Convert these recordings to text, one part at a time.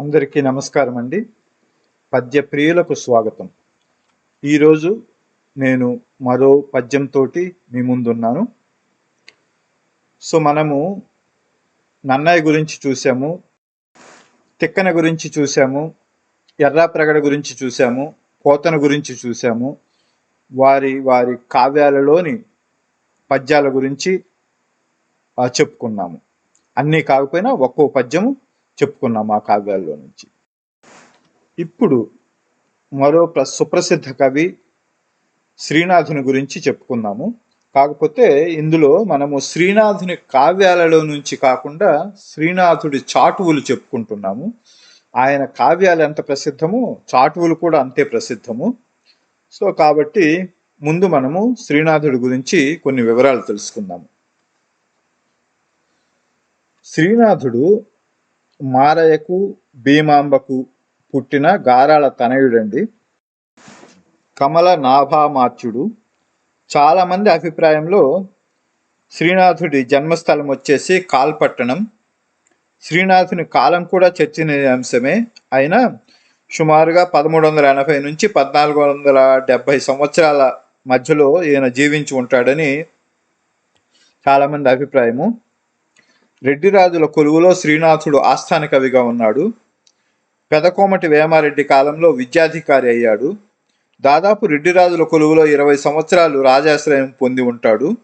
అందరికీ నమస్కారం అండి. పద్య ప్రియులకు స్వాగతం. ఈరోజు నేను మరో పద్యంతో మీ ముందున్నాను. సో మనము నన్నయ్య గురించి చూసాము తిక్కన గురించి చూసాము ఎర్రాప్రగడ గురించి చూసాము పోతన గురించి చూసాము వారి వారి కావ్యాలలోని పద్యాల గురించి చెప్పుకున్నాము. అన్నీ కాకపోయినా ఒక్కో పద్యము చెప్పుకున్నాము ఆ కావ్యాల్లో నుంచి. ఇప్పుడు మరో సుప్రసిద్ధ కవి శ్రీనాథుని గురించి చెప్పుకుందాము. కాకపోతే ఇందులో మనము శ్రీనాథుని కావ్యాలలో నుంచి కాకుండా శ్రీనాథుడి చాటువులు చెప్పుకుంటున్నాము. ఆయన కావ్యాలు ఎంత ప్రసిద్ధము చాటువులు కూడా అంతే ప్రసిద్ధము. సో కాబట్టి ముందు మనము శ్రీనాథుడి గురించి కొన్ని వివరాలు తెలుసుకుందాము. శ్రీనాథుడు మారయ్యకు భీమాంబకు పుట్టిన గారాల తనయుడండి. కమల నాభామాత్యుడు. చాలామంది అభిప్రాయంలో శ్రీనాథుడి జన్మస్థలం వచ్చేసి కాల్పట్టణం. శ్రీనాథుని కాలం కూడా చర్చనీయాంశమే అయినా సుమారుగా పదమూడు వందల ఎనభై నుంచి పద్నాలుగు వందల డెబ్భై సంవత్సరాల మధ్యలో ఈయన జీవించి ఉంటాడని చాలామంది అభిప్రాయము. రెడ్డిరాజుల కొలువులో శ్రీనాథుడు ఆస్థాన కవిగా ఉన్నాడు. పెదకోమటి వేమారెడ్డి కాలంలో విద్యాధికారి అయ్యాడు. దాదాపు రెడ్డిరాజుల కొలువులో ఇరవై సంవత్సరాలు రాజాశ్రయం పొంది ఉంటాడు.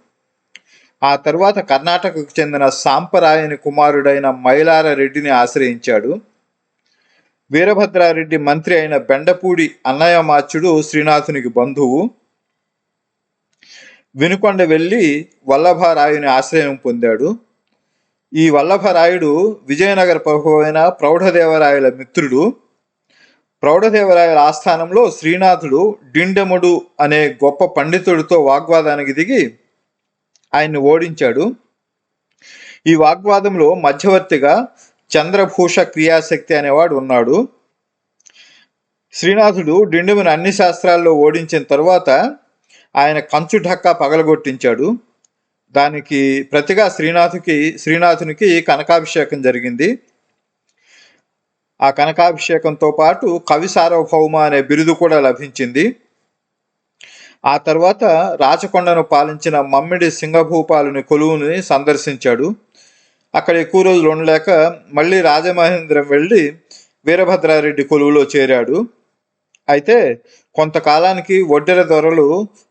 ఆ తర్వాత కర్ణాటకకు చెందిన సాంపరాయని కుమారుడైన మైలార రెడ్డిని ఆశ్రయించాడు. వీరభద్రారెడ్డి మంత్రి అయిన బెండపూడి అన్నయ్య శ్రీనాథునికి బంధువు. వినుకొండ వెళ్ళి వల్లభారాయుని ఆశ్రయం పొందాడు. ఈ వల్లభరాయుడు విజయనగర ప్రభు ప్రౌఢదేవరాయల మిత్రుడు. ప్రౌఢదేవరాయల ఆస్థానంలో శ్రీనాథుడు డిండెముడు అనే గొప్ప పండితుడితో వాగ్వాదానికి దిగి ఆయన్ని ఓడించాడు. ఈ వాగ్వాదంలో మధ్యవర్తిగా చంద్రభూష క్రియాశక్తి అనేవాడు ఉన్నాడు. శ్రీనాథుడు డిండెముని అన్ని శాస్త్రాల్లో ఓడించిన తర్వాత ఆయన కంచు ఢక్కా పగలగొట్టించాడు. దానికి ప్రతిగా శ్రీనాథుకి శ్రీనాథునికి కనకాభిషేకం జరిగింది. ఆ కనకాభిషేకంతో పాటు కవి సార్వభౌమ అనే బిరుదు కూడా లభించింది. ఆ తర్వాత రాచకొండను పాలించిన మమ్మిడి సింగభూపాలుని కొలువుని సందర్శించాడు. అక్కడ ఎక్కువ రోజులు ఉండలేక మళ్ళీ రాజమహేంద్రం వెళ్ళి వీరభద్రారెడ్డి కొలువులో చేరాడు. అయితే కొంతకాలానికి ఒడ్డెర దొరలు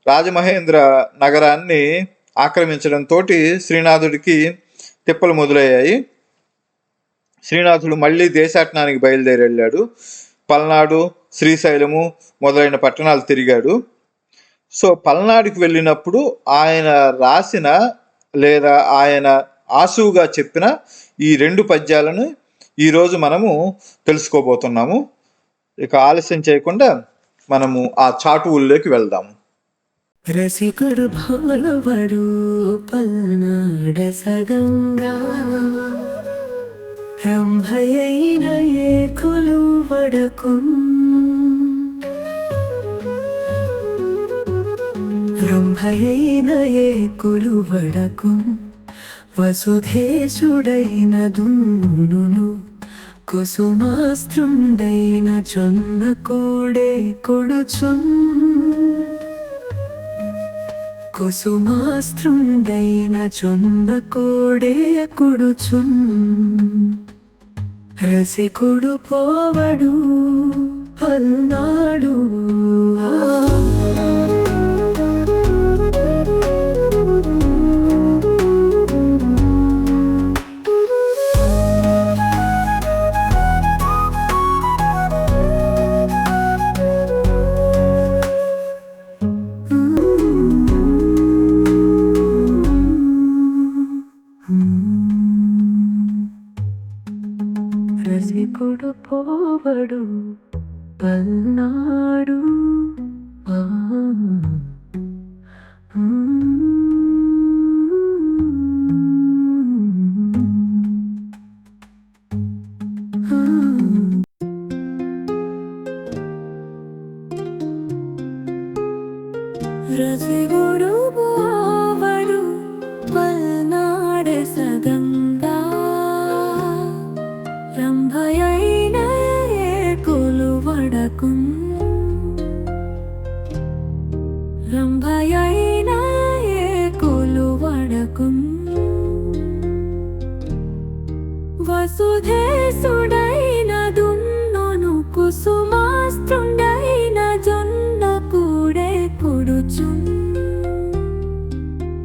రాజమహేంద్ర నగరాన్ని ఆక్రమించడంతో శ్రీనాథుడికి తిప్పలు మొదలయ్యాయి. శ్రీనాథుడు మళ్ళీ దేశాటనానికి బయలుదేరి వెళ్ళాడు పల్నాడు శ్రీశైలము మొదలైన పట్టణాలు తిరిగాడు. సో పల్నాడుకి వెళ్ళినప్పుడు ఆయన రాసిన లేదా ఆయన ఆసువుగా చెప్పిన ఈ రెండు పద్యాలను ఈరోజు మనము తెలుసుకోబోతున్నాము. ఇక ఆలస్యం చేయకుండా మనము ఆ చాటువుల్లోకి వెళ్దాము. రసికుడు భాలవడు పల్నాడ సగంగా. రంభయైన ఏ కొలువడకు రంభయైన ఏ కొలువడకు వసుధేశుడైన దున్నును కుసుమాస్త్రుండైన చొన్న కోడే కొడుచున్న కుసుమాస్త్రుండైన చొంద కోడే కుడుచున్ రసికుడు పోవడు పల్నాడు.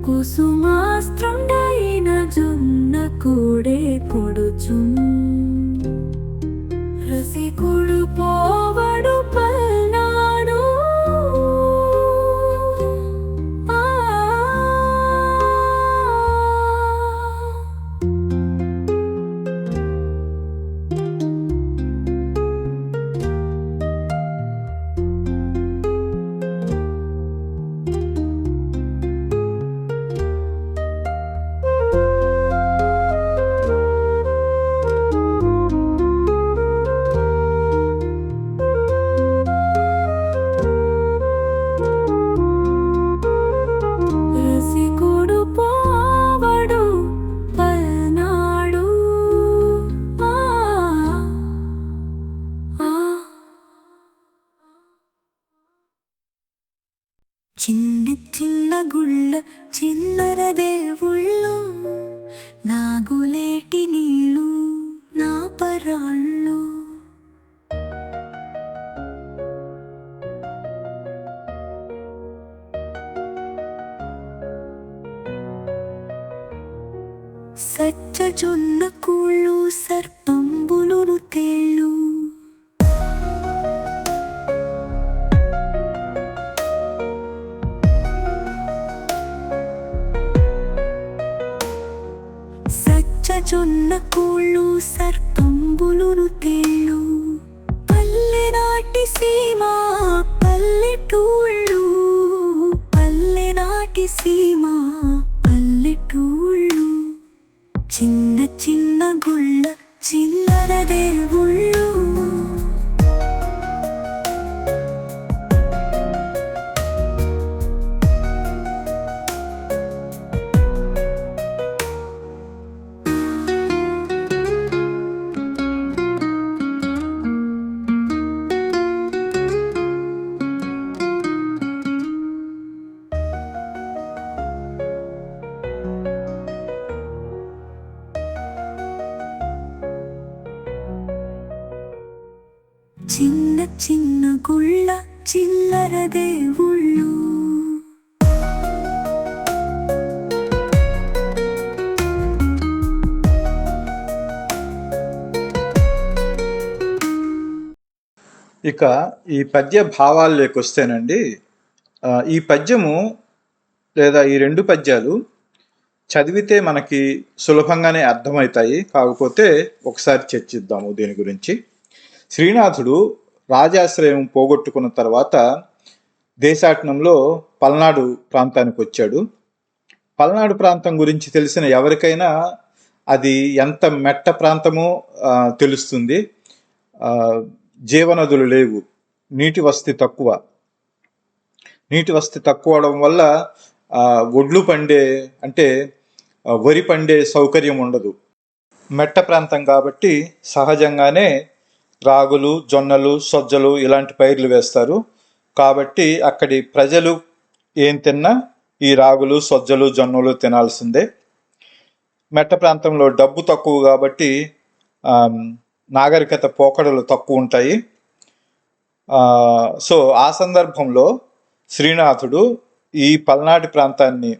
కుసుమాస్త్రుండైన జొన్న కూడే పొడుచు. రసికుడు పోవడు జొన్న కూళ్ళు సర్పంబులును తేళ్ళు. సచ్చజొన్న కూళ్ళు సర్పంబులును తేళ్ళు. చిన్న చిన్న గుళ్ళ చిల్లర దేవుళ్ళు ఇక ఈ పద్య భావాల్లోకి వస్తేనండి ఈ పద్యము లేదా ఈ రెండు పద్యాలు చదివితే మనకి సులభంగానే అర్థమవుతాయి. కాకపోతే ఒకసారి చర్చిద్దాము దీని గురించి. శ్రీనాథుడు రాజాశ్రయం పోగొట్టుకున్న తర్వాత దేశాటనంలో పల్నాడు ప్రాంతానికి వచ్చాడు. పల్నాడు ప్రాంతం గురించి తెలిసిన ఎవరికైనా అది ఎంత మెట్ట ప్రాంతమో తెలుస్తుంది. జీవనదులు లేవు. నీటి వసతి తక్కువ. నీటి వసతి తక్కువ అవడం వల్ల ఒడ్లు పండే అంటే వరి పండే సౌకర్యం ఉండదు. మెట్ట ప్రాంతం కాబట్టి సహజంగానే రాగులు జొన్నలు సజ్జలు ఇలాంటి పైర్లు వేస్తారు. కాబట్టి అక్కడి ప్రజలు ఏం తిన్నా ఈ రాగులు సజ్జలు జొన్నలు తినాల్సిందే. మెట్ట ప్రాంతంలో డబ్బు తక్కువ కాబట్టి నాగరికత పోకడలు తక్కువ ఉంటాయి. సో ఆ సందర్భంలో శ్రీనాథుడు ఈ పల్నాటి ప్రాంతాన్ని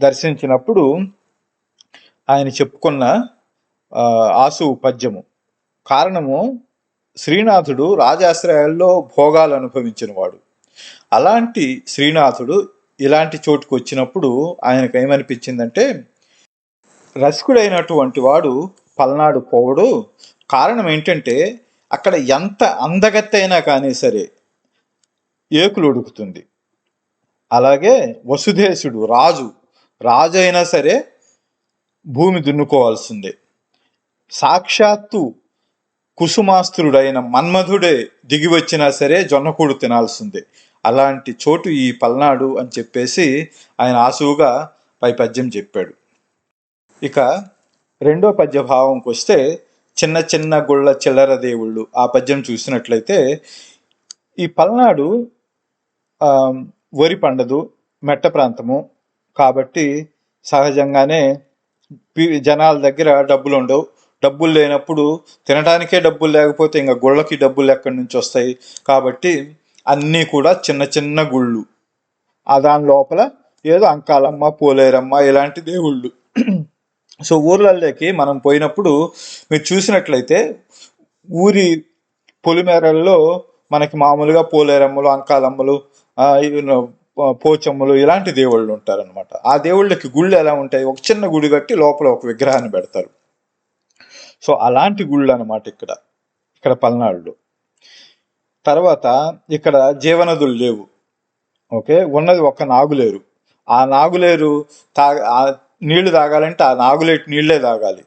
దర్శించినప్పుడు ఆయన చెప్పుకున్న ఆసు పద్యము. కారణము శ్రీనాథుడు రాజాశ్రయాల్లో భోగాలు అనుభవించినవాడు అలాంటి శ్రీనాథుడు ఇలాంటి చోటుకు వచ్చినప్పుడు ఆయనకు ఏమనిపించిందంటే రసికుడైనటువంటి వాడు పల్నాడు పోవడు. కారణం ఏంటంటే అక్కడ ఎంత అందగత్తె అయినా కానీ సరే ఏకులు ఉడుకుతుంది. అలాగే వసుదేశుడు రాజు రాజు అయినా సరే భూమి దున్నుకోవాల్సిందే. సాక్షాత్తు కుసుమాస్తుడైన మన్మధుడే దిగి వచ్చినా సరే జొన్నకూడు తినాల్సిందే. అలాంటి చోటు ఈ పల్నాడు అని చెప్పేసి ఆయన ఆసువుగా పై పద్యం చెప్పాడు. ఇక రెండో పద్య భావంకి వస్తే చిన్న చిన్న గుళ్ళ చిల్లర దేవుళ్ళు ఆ పద్యం చూసినట్లయితే ఈ పల్నాడు వరి పండదు మెట్ట ప్రాంతము. కాబట్టి సహజంగానే జనాల దగ్గర డబ్బులు ఉండవు డబ్బులు లేనప్పుడు తినడానికే డబ్బులు లేకపోతే ఇంకా గుళ్ళకి డబ్బులు ఎక్కడి నుంచి వస్తాయి? కాబట్టి అన్నీ కూడా చిన్న చిన్న గుళ్ళు. ఆ దాని లోపల ఏదో అంకాలమ్మ పోలేరమ్మ ఇలాంటి దేవుళ్ళు. సో ఊర్లలోకి మనం పోయినప్పుడు మీరు చూసినట్లయితే ఊరి పొలిమేరల్లో మనకి మామూలుగా పోలేరమ్మలు అంకాలమ్మలు పోచమ్మలు ఇలాంటి దేవుళ్ళు ఉంటారనమాట ఆ దేవుళ్ళకి గుళ్ళు ఎలా ఉంటాయి? ఒక చిన్న గుడి కట్టి లోపల ఒక విగ్రహాన్ని పెడతారు. సో అలాంటి గుళ్ళు అనమాట ఇక్కడ. ఇక్కడ పల్నాడులో. తర్వాత ఇక్కడ జీవనదులు లేవు. ఓకే? ఉన్నది ఒక నాగులేరు. ఆ నాగులేరు తాగ ఆ నీళ్ళు తాగాలంటే ఆ నాగులేటి నీళ్ళే తాగాలి.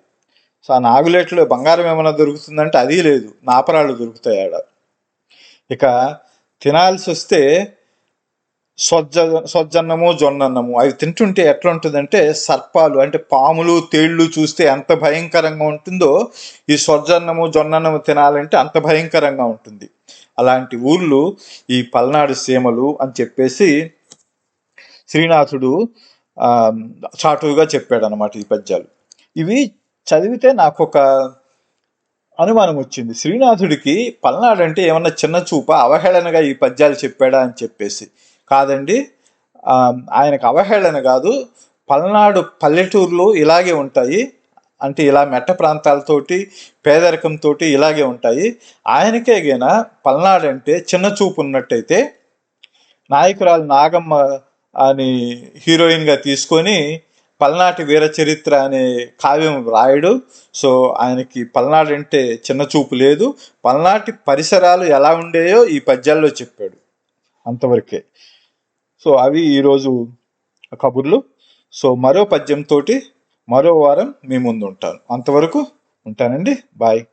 సో ఆ నాగులేట్లో బంగారం ఏమైనా దొరుకుతుందంటే అది లేదు. నాపరాళ్ళు దొరుకుతాయి ఆడ. ఇక తినాల్సి వస్తే స్వజ్జ స్వజ్జన్నము జొన్నన్నము అవి తింటుంటే ఎట్లా ఉంటుందంటే సర్పాలు అంటే పాములు తేళ్ళు చూస్తే ఎంత భయంకరంగా ఉంటుందో ఈ స్వజ్జన్నము జొన్నన్నము తినాలంటే అంత భయంకరంగా ఉంటుంది. అలాంటి ఊర్లు ఈ పల్నాడు సీమలు అని చెప్పేసి శ్రీనాథుడు ఆ, చాటువుగా చెప్పాడు అనమాట ఈ పద్యాలు. ఇవి చదివితే నాకు ఒక అనుమానం వచ్చింది. శ్రీనాథుడికి పల్నాడు అంటే ఏమన్నా చిన్న చూప అవహేళనగా ఈ పద్యాలు చెప్పాడా అని చెప్పేసి. కాదండి. ఆయనకు అవహేళన కాదు. పల్నాడు పల్లెటూర్లు ఇలాగే ఉంటాయి. అంటే ఇలా మెట్ట ప్రాంతాలతోటి పేదరికంతో ఇలాగే ఉంటాయి. ఆయనకే గిన పల్నాడు అంటే చిన్న చూపు ఉన్నట్టయితే నాయకురాలు నాగమ్మ అని హీరోయిన్గా తీసుకొని పల్నాటి వీర చరిత్ర అనే కావ్యం రాయడు. సో ఆయనకి పల్నాడు అంటే చిన్న చూపు లేదు. పల్నాటి పరిసరాలు ఎలా ఉండేయో ఈ పద్యాల్లో చెప్పాడు. అంతవరకే. సో అవి ఈరోజు కబుర్లు. సో మరో పద్యంతో మరో వారం మీ ముందు ఉంటాను. అంతవరకు ఉంటానండి. బాయ్.